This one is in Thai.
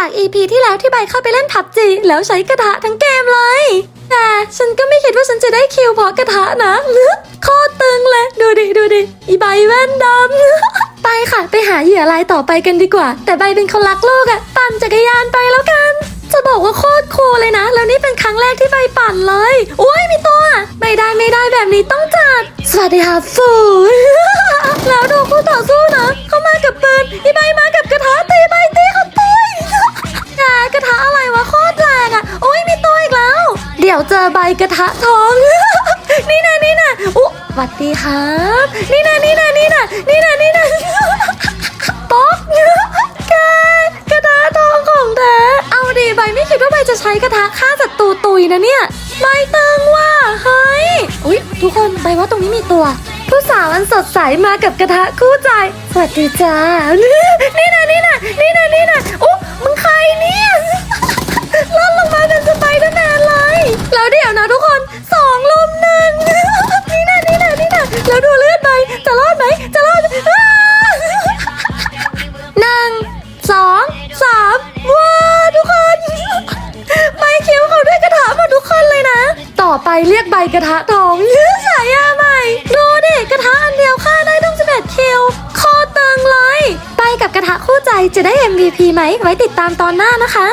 จาก EP ที่แล้วที่ใบเข้าไปเล่นผับจีแล้วใช้กระทะทั้งเกมเลย แต่ฉันก็ไม่คิดว่าฉันจะได้คิวเพราะกระทะนะโคตรตึงเลย ดูดิดูดิอีใบแว่นดำ ไปค่ะไปหาเหยื่อรายต่อไปกันดีกว่า แต่ใบเป็นคนรักโลกอะปั่นจักรยานไปแล้วกัน จะบอกว่าโคตรคูลเลยนะ แล้วนี่เป็นครั้งแรกที่ใบปั่นเลยอุ้ยมีตัว ไม่ได้ไม่ได้แบบนี้ต้องจัด สวัสดีค่ะฟูแล้วดูคู่ต่อ ยวเจอใบกระทะทอง นี่นะนี่นะอุ๊สวัสดีครับนี่นะนี่นะนี่นะนี่นะนี่นะป๊อกแกกระทะทองของแท้เอาดีใบไม่คิดว่าใบจะใช้กระทะฆ่าศัตรูตุยนะเนี่ยใบตึงว่ะเฮ้ยอุ๊ยทุกคนใบว่าตรงนี้มีตัว ผู้สาวอันสดใสมากับกระทะคู่ใจ สวัสดีจ้านี่นะนี่นะนี่นะนี่นะอุ แล้วดูเลือดไปจะรอดไหมจะรอดหนึ่งสองสามว้าทุกคนใบคิ้วเขาด้วยกระทะหมดทุกคนเลยนะ ต่อไปเรียกใบกระทะทองฉายาใหม่ ดูดิกระทะอันเดียวฆ่าได้ต้องสิบเอ็ดคิวคอเติงเลย ไปกับกระทะคู่ใจจะได้ MVP ไหมไว้ติดตามตอนหน้านะคะ